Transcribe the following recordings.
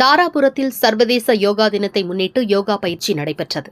தாராபுரத்தில் சர்வதேச யோகா தினத்தை முன்னிட்டு யோகா பயிற்சி நடைபெற்றது.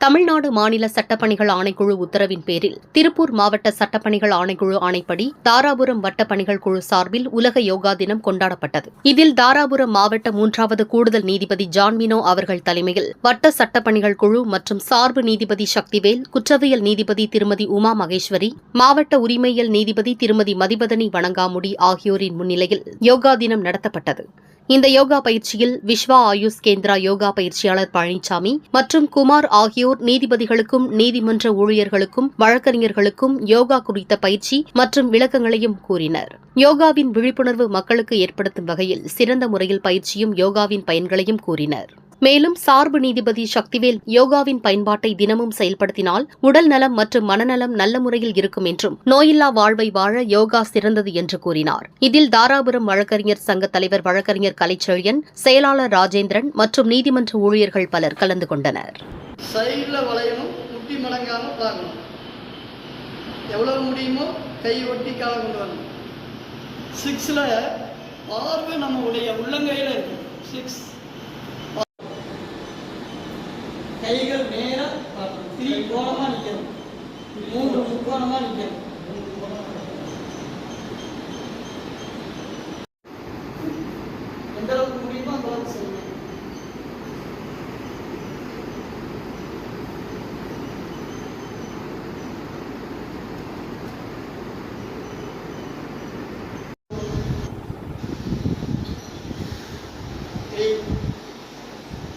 தமிழ்நாடு மாநில சட்டப்பணிகள் ஆணைக்குழு உத்தரவின் பேரில் திருப்பூர் மாவட்ட சட்டப்பணிகள் ஆணைக்குழு ஆணைப்படி தாராபுரம் வட்ட பணிகள் குழு சார்பில் உலக யோகா தினம் கொண்டாடப்பட்டது. இதில் தாராபுரம் மாவட்ட மூன்றாவது கூடுதல் நீதிபதி ஜான்மினோ அவர்கள் தலைமையில் வட்ட சட்டப்பணிகள் குழு மற்றும் சார்பு நீதிபதி சக்திவேல் குற்றவியல் நீதிபதி திருமதி உமா மகேஸ்வரி மாவட்ட உரிமையியல் நீதிபதி திருமதி மதிபதனி வணங்காமுடி ஆகியோரின் முன்னிலையில் யோகா தினம் நடத்தப்பட்டது. இந்த யோகா பயிற்சியில் விஸ்வா ஆயுஷ் கேந்திரா யோகா பயிற்சியாளர் பழனிசாமி மற்றும் குமார் ஆகியோர் நீதிபதிகளுக்கும் நீதிமன்ற ஊழியர்களுக்கும் வழக்கறிஞர்களுக்கும் யோகா குறித்த பயிற்சி மற்றும் விளக்கங்களையும் கூறினர். யோகாவின் விழிப்புணர்வு மக்களுக்கு ஏற்படுத்தும் வகையில் சிறந்த முறையில் பயிற்சியும் யோகாவின் பயன்களையும் கூறினர். மேலும் சார்பு நீதிபதி சக்திவேல் யோகாவின் பயன்பாட்டை தினமும் செயல்படுத்தினால் உடல் நலம் மற்றும் மனநலம் நல்ல முறையில் இருக்கும் என்றும் நோயில்லா வாழ்வை வாழ யோகா சிறந்தது என்று கூறினார். இதில் தாராபுரம் வழக்கறிஞர் சங்க தலைவர் வழக்கறிஞர் கலைச்செழியன் செயலாளர் ராஜேந்திரன் மற்றும் நீதிமன்ற ஊழியர்கள் பலர் கலந்து கொண்டனர். எவ்வளவு முடியுமோ கை ஒட்டி காலை கொண்டு வரணும். சிக்ஸில் பார்வை நம்மளுடைய உள்ளங்கையில் முக்கோணமாக நிற்கணும் எந்த அளவுக்கு முடியுமோ அந்த அளவுக்கு செய்யணும்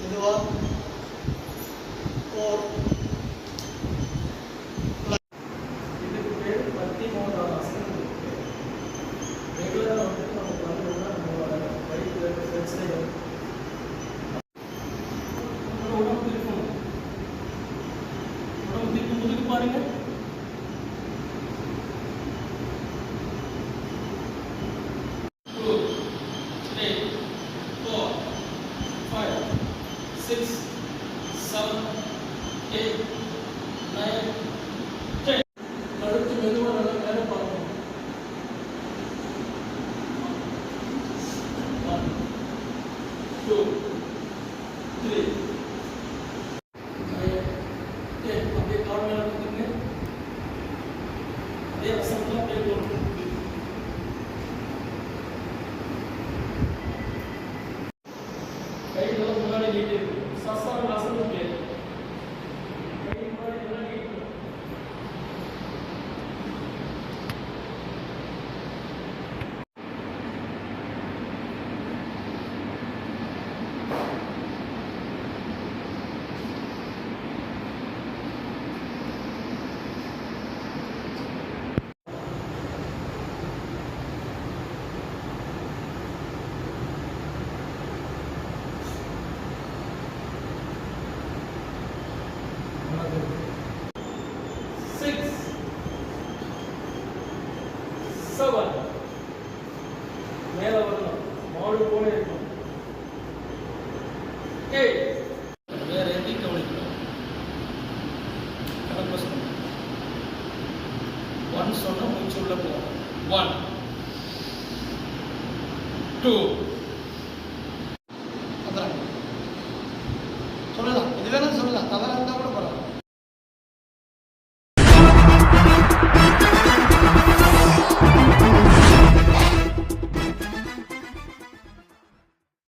இதுவா? Six seven eight nine ten नड़क मेरे को नड़क मेरे पास वन टू थ्री टेन अब एक और मेरा कितने ये असम का पेड़ ஒன் சொன்ன மூச்சு உள்ள போகும் ஒன் டூ சொல்லலாம். இது வேணா சொல்லலாம். தவறாக இருந்தால் கூட